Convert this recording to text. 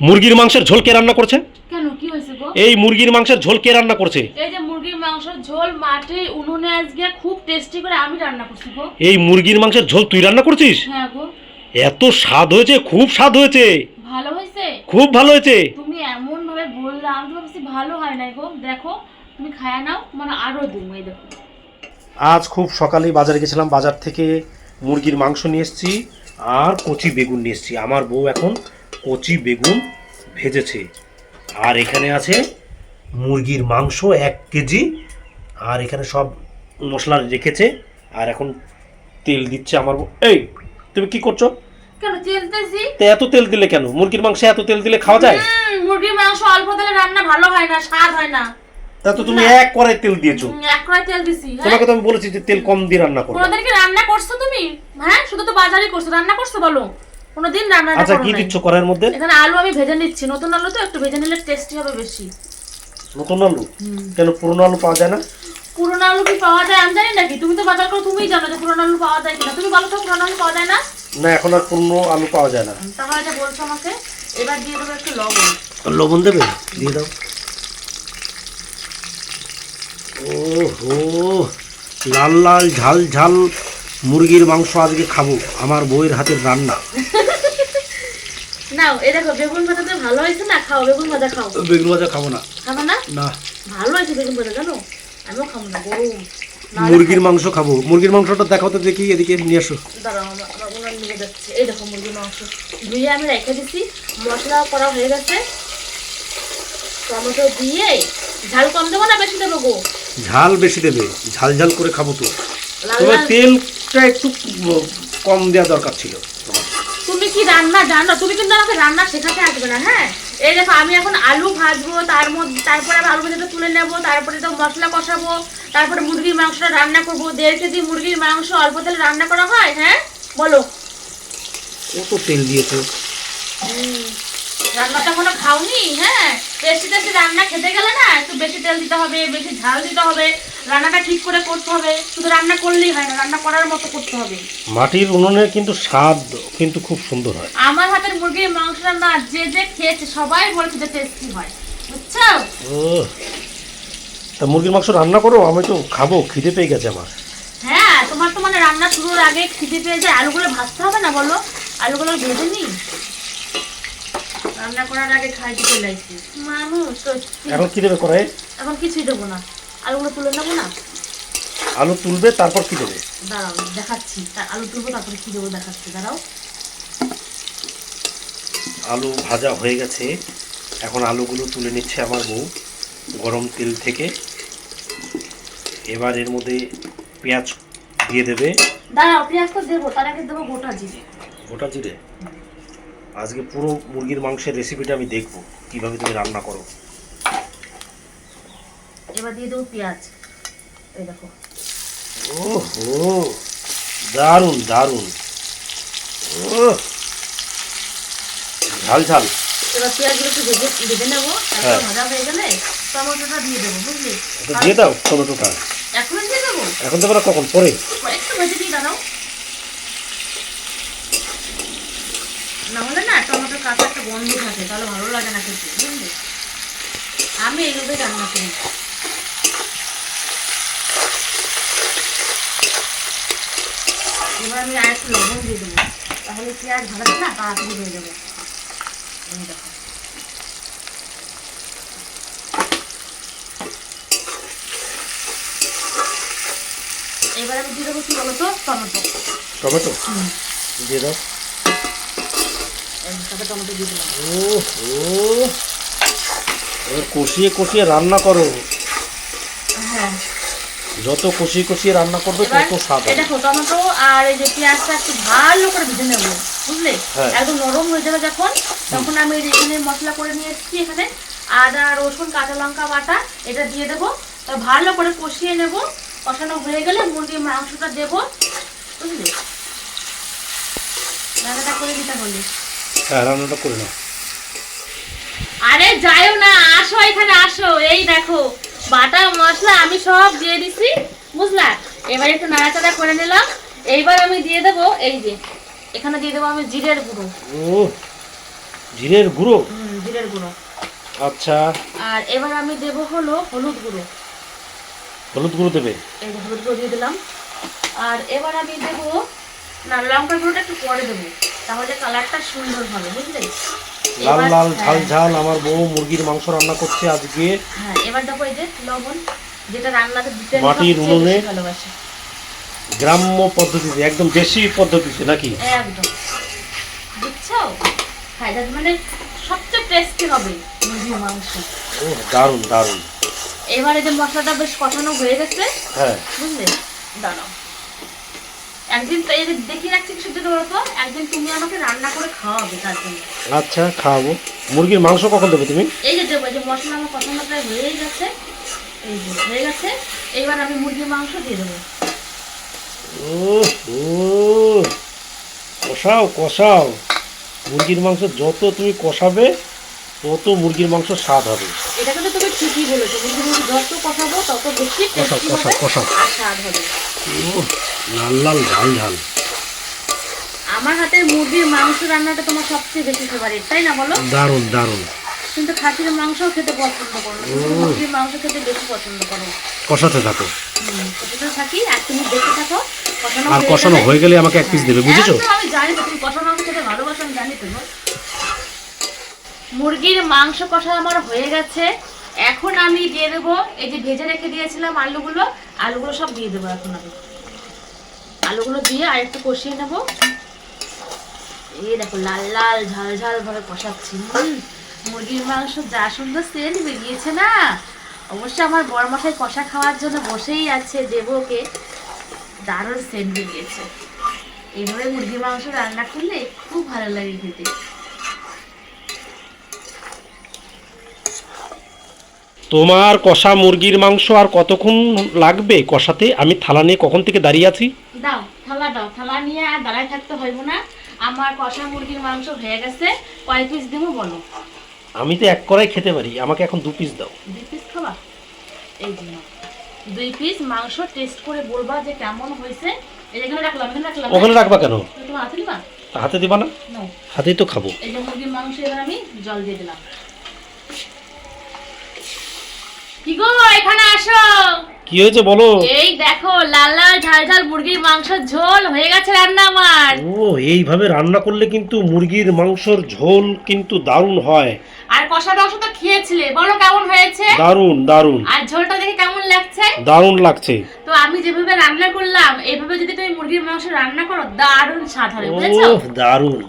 মুরগির মাংসের ঝোল কে রান্না করছে? কেন কি হয়েছে গো? এই মুরগির মাংসের ঝোল কে রান্না করছে? এই যে মুরগির মাংসের ঝোল মাঠে উনুনে আজকে খুব টেস্টি করে আমি রান্না করছি গো। এই মুরগির মাংসের ঝোল তুই রান্না করছিস? হ্যাঁ গো। এত স্বাদ হয়েছে খুব স্বাদ হয়েছে। ভালো হয়েছে? খুব ভালো হয়েছে। তুমি এমন ভাবে বললে আমি তো ভাবছি ভালো হয় নাই গো। দেখো তুমি খায়া নাও মানে আরও দিন এই দেখো। আজ খুব সকালেই বাজারে গেছিলাম বাজার থেকে মুরগির মাংস নিয়ে এসেছি আর কচি বেগুন নিয়ে এসেছি। আমার বউ এখন কচি বেগুন ভেজেছে। আর এখানে আছে মুরগির মাংস এক কেজি। আর এখানে সব মশলা রেখেছে। আর এখন তেল দিচ্ছে আমার এই তুমি কি করছ? কেন এত তেল দিলে কেন? মুরগির মাংসে এত তেল দিলে খাওয়া যায়? মুরগির মাংস অল্প তেলে রান্না ভালো হয় না স্বাদ হয় না। তা তো তুমি এক কড়াই তেল দিয়েছ। এক কড়াই তেল দিছি হ্যাঁ? তোমাকে তো আমি বলেছি যে তেল কম দিয়ে রান্না করো। কোনোদিন রান্না করছ তুমি? হ্যাঁ শুধু তো বাজারই করছ রান্না করছ বলো। কোনোদিন রান্না আচ্ছা কি দিচ্ছ কড়াইয়ের মধ্যে? এখানে আলু আমি ভেজে নিচ্ছি। নতুন আলু তো একটু ভেজে নিলে টেস্টি হবে বেশি। নতুন আলু? কেন পুরনো আলু পাওয়া যায় না? পুরোনো আলু কি পাওয়া যায়? আমি জানি নাকি। তুমি তো বাজার করো তুমিই জানো যে পুরোনো আলু পাওয়া যায় কিনা। তুমি বলো তো পুরোনো আলু পাওয়া যায় না? না এখন আর পুরনো আলু পাওয়া যায় না। তাহলে এটা বলছো আমাকে। এবার দিয়ে দেবো একটু লবণ। লবণ দেবে? দিয়ে দাও। ও হো লাল লাল ঝাল ঝাল মুরগির মাংস আজকে খাব। আমার বইয়ের হাতের রান্না। নাও দেখো বেগুন ভালো হয়েছে না খাও বেগুন ভাজা খাও। বেগুন ভাজা খাব না। খাবে না? না। ভালো হয়েছে বেগুন ভাজা জানো? আমিও খাব না গরম। মুরগির মাংস খাব। মুরগির মাংসটা দেখাও তো দেখি এদিকে নিয়ে আসো। দাঁড়াও আমার আমার নিয়ে যাচ্ছে। এই দেখো মুরগির মাংস। ধুয়ে আমি রেখে দিছি। মশলা করা হয়ে গেছে। টমেটো দিয়ে ঝাল কম দেবো না বেশি দেবো গো? ঝাল বেশি দেবে। ঝাল ঝাল করে খাব তো। তবে তেলটা একটু কম দেওয়া দরকার ছিল। তুমি কি রান্না জানো? তুমি কিন্তু আমাকে রান্না শেখাতে আসবে না হ্যাঁ? এই দেখো আমি এখন আলু ভাজবো তার মধ্যে তারপরে আমি আলু ভাজাটা তুলে নেব তারপরে তো মশলা কষাবো তারপরে মুরগির মাংসটা রান্না করব। দেড় কেজি মুরগির মাংস অল্প তেলে রান্না করা হয় হ্যাঁ? বলো। কত তেল দিয়েছ। রান্নাটা কোনো খাওনি হ্যাঁ? টেস্টি টেস্টি রান্না খেতে গেলে না একটু বেশি তেল দিতে হবে বেশি ঝাল দিতে হবে। রান্নাটা ঠিক করে করতে হবে। শুধু রান্না করলেই হয় না রান্না করার মতো করতে হবে। মাটির উনুনের কিন্তু স্বাদ কিন্তু খুব সুন্দর হয়। আমার হাতের মুরগির মাংস রান্না যে যে খেয়েছে সবাই বলেছে যে টেস্টি হয়। বুঝছ? ও তা মুরগির মাংস রান্না করো আমি তো খাব খিদে পেয়ে গেছে আমার। হ্যাঁ তোমার তো মানে রান্না শুরুর আগে খিদে পেয়ে যায়। আলুগুলো ভাজতে হবে না বলো? আলুগুলো ভেজে নি? রান্না করার আগে খাই দিতে লাগছি। মানুষ। এখন কি দেবে করে এখন কিছুই দেবো না। আলুগুলো তুলে নেব না? আলু তুলবে তারপর কি দেবে? দাঁড়াও দেখাচ্ছি। আলু তুলবো তারপরে কি দেবো দেখাচ্ছি দাঁড়াও। আলু ভাজা হয়ে গেছে। এখন আলুগুলো তুলে নিচ্ছে আমার বউ গরম তেল থেকে। এবার এর মধ্যে পেঁয়াজ দিয়ে দেবে। দাঁড়াও পেঁয়াজ তো দেবো তার আগে দেবো গোটা জিরে। গোটা জিরে? আজকে পুরো মুরগির মাংসের রেসিপিটা আমি দেখব কীভাবে তুমি রান্না করো। এবার দিয়ে দেবো পেঁয়াজ। এই দেখো। ওহো দারুণ দারুণ। ও ঝাল ঝাল। এবার পেঁয়াজগুলো একটু ভেজে ভেজে নেব হ্যাঁ। তারপর ভাজা হয়ে গেলে টমেটোটা দিয়ে দেবো বুঝলি? দিয়ে দাও টমেটোটা। এখন দিয়ে দেবো? এখন দেবো না কখন? পরে? একটু ভেজে দিই দাঁড়াও। না হলে না টমেটো কাঁচা একটা গন্ধ থাকে তাহলে ভালো লাগে না খেতে বুঝলি? আমি এইভাবে রান্না করি এবার আমি আর একটু লবণ দিয়ে দেবো। তাহলে পেঁয়াজ ভাজাতে না? তাড়াতাড়ি হয়ে যাবে। এই দেখো। এবার আমি দিয়ে দেবো কি বলো তো? টমেটো। টমেটো? দিয়ে দাও। টমেটো দিয়ে দিলাম। ও হো এবার কষিয়ে কষিয়ে রান্না করো। হ্যাঁ। যত কষিয়ে কষিয়ে রান্না করবে তত স্বাদ দেখো টমেটো আর এই যে পেঁয়াজটা একটু ভালো করে ভেজে নেব বুঝলে? হ্যাঁ। একদম নরম হয়ে যাবে যখন তখন আমি এখানে মশলা করে নিয়ে এসেছি এখানে। আদা রসুন কাঁচা লঙ্কা বাটা এটা দিয়ে দেবো। তারপর ভালো করে কষিয়ে নেব। কষানো হয়ে গেলে মুরগির মাংসটা দেবো বুঝলি? রান্নাটা করে দিতে হলে হ্যাঁ রান্নাটা করে নাও। আরে যাইও না আসো এখানে আসো। এই দেখো বাটা মশলা আমি সব দিয়ে দিছি বুঝলা? এবার একটু নাড়াচাড়া করে নিলাম। এইবার আমি দিয়ে দেবো এই যে এখানে দিয়ে দেবো আমি জিরের গুঁড়ো। ও জিরের গুঁড়ো? হুম, জিরের গুঁড়ো। আচ্ছা। আর এবার আমি দেব হলো হলুদ গুঁড়ো। হলুদ গুঁড়ো দেবে? এই হলুদ গুঁড়ো দিয়ে দিলাম। আর এবার আমি দেব না লঙ্কার গুঁড়োটা একটু পরে দেবো তাহলে কালারটা সুন্দর হবে বুঝলে? লাল লাল ঝাল হ্যাঁ, ঝাল আমার বউ মুরগির মাংস রান্না করছে আজকে। হ্যাঁ এবার দেখো এই যে লবণ যেটা রান্নাতে দিতে মাটির উনুনে? গ্রাম্য পদ্ধতিতে একদম দেশি পদ্ধতিতে নাকি? একদম। বুঝছ? হ্যাঁ এটা মানে সবচেয়ে টেস্টি হবে মুরগির মাংস। ও দারুণ দারুণ। এবারে যে মশলাটা বেশ কষানো হয়ে গেছে হ্যাঁ। বুঝলে? দাঁড়াও। একদিন তো দেখিয়ে রাখছি একদিন তুমি আমাকে রান্না করে খাওয়াবে তার জন্য। আচ্ছা খাওয়াবো। মুরগির মাংস কখন দেবে তুমি? এই যে দেবো যে মশলা আমার কষানো প্রায় হয়েই গেছে। এই যে হয়ে গেছে। এইবার আমি মুরগির মাংস দিয়ে দেবো। কষাও কষাও। মুরগির মাংস যত তুমি কষাবে তত মুরগির মাংস স্বাদ হবে। এটা কিন্তু তুমি ঠিকই বলেছ। মুরগির মাংস যত কষাবো তত বেশি কষাও, কষাও, কষাও। স্বাদ হবে। লাল লাল ঝাল ঝাল। আমার হাতের মুরগির মাংস রান্নাটা তোমার সবচেয়ে বেশি ফেভারিট তাই না বলো? দারুণ দারুণ। কিন্তু খাসির মাংসও খেতে পছন্দ করো মুরগির মাংস খেতে বেশি পছন্দ করো। কষাতে থাকো। কষাতে থাকি আর তুমি দেখতে থাকো আর কষানো হয়ে গেলে আমাকে এক পিস দেবে বুঝেছ? আমি জানি তো তুমি কষানো মাংস খেতে ভালোবাসো আমি জানি তো। মুরগির মাংস কষা আমার হয়ে গেছে। এখন আমি দিয়ে দেবো, এই যে ভেজে রেখে দিয়েছিলাম আলুগুলো আলুগুলো সব দিয়ে দেবো এখন আমি। আলুগুলো দিয়ে আর একটু কষিয়ে নেব। এই দেখো, লাল লাল ঝাল ঝাল ভাবে কষাচ্ছি। মুরগির মাংস যা সুন্দর সেন্ট বেরিয়েছে না? অবশ্য আমার বড় মশাই কষা খাওয়ার জন্য বসেই আছে, দেবো ওকে। দারুণ সেন্ট বেরিয়েছে। এইভাবে মুরগির মাংস রান্না করলে খুব ভালো লাগে খেতে। তোমার কষা মুরগির মাংস আর কতক্ষণ লাগবে কষাতে? আমি থালা নিয়ে কখন থেকে দাঁড়িয়ে আছি? দাও থালা দাও। থালা নিয়ে আর দাঁড়ায় থাকতে হইব না। আমার কষা মুরগির মাংস হয়ে গেছে কয় পিস দেবো বলো? আমি তো এক কড়াই খেতে পারি আমাকে এখন দু পিস দাও। দুই পিস খাবা? এই যে দুই পিস মাংস টেস্ট করে বলবা যে কেমন হয়েছে। এই এখানে রাখলাম এখানে রাখলাম। ওখানে রাখবা কেন? তোমার হাতে দিবা? হাতে দিবা না? হাতেই তো খাব। এই যে মুরগির মাংস এবার আমি জল দিয়ে দিলাম। কি গো এখানে আসো। কি হয়েছে বলো? এই দেখো লাল লাল ঝাল ঝাল মুরগির মাংস ঝোল হয়ে গেছে রান্না আমার। ও এইভাবে রান্না করলে কিন্তু মুরগির মাংসর ঝোল কিন্তু দারুণ হয়। আর কষা মাংস তো খেয়েছিলে বলো কেমন হয়েছে? দারুণ দারুণ। আর ঝোলটা দেখে কেমন লাগছে? দারুণ লাগছে। তো আমি যেভাবে রান্না করলাম এইভাবে যদি তুমি মুরগির মাংস রান্না করো দারুণ স্বাদ হবে বুঝেছ? দারুণ।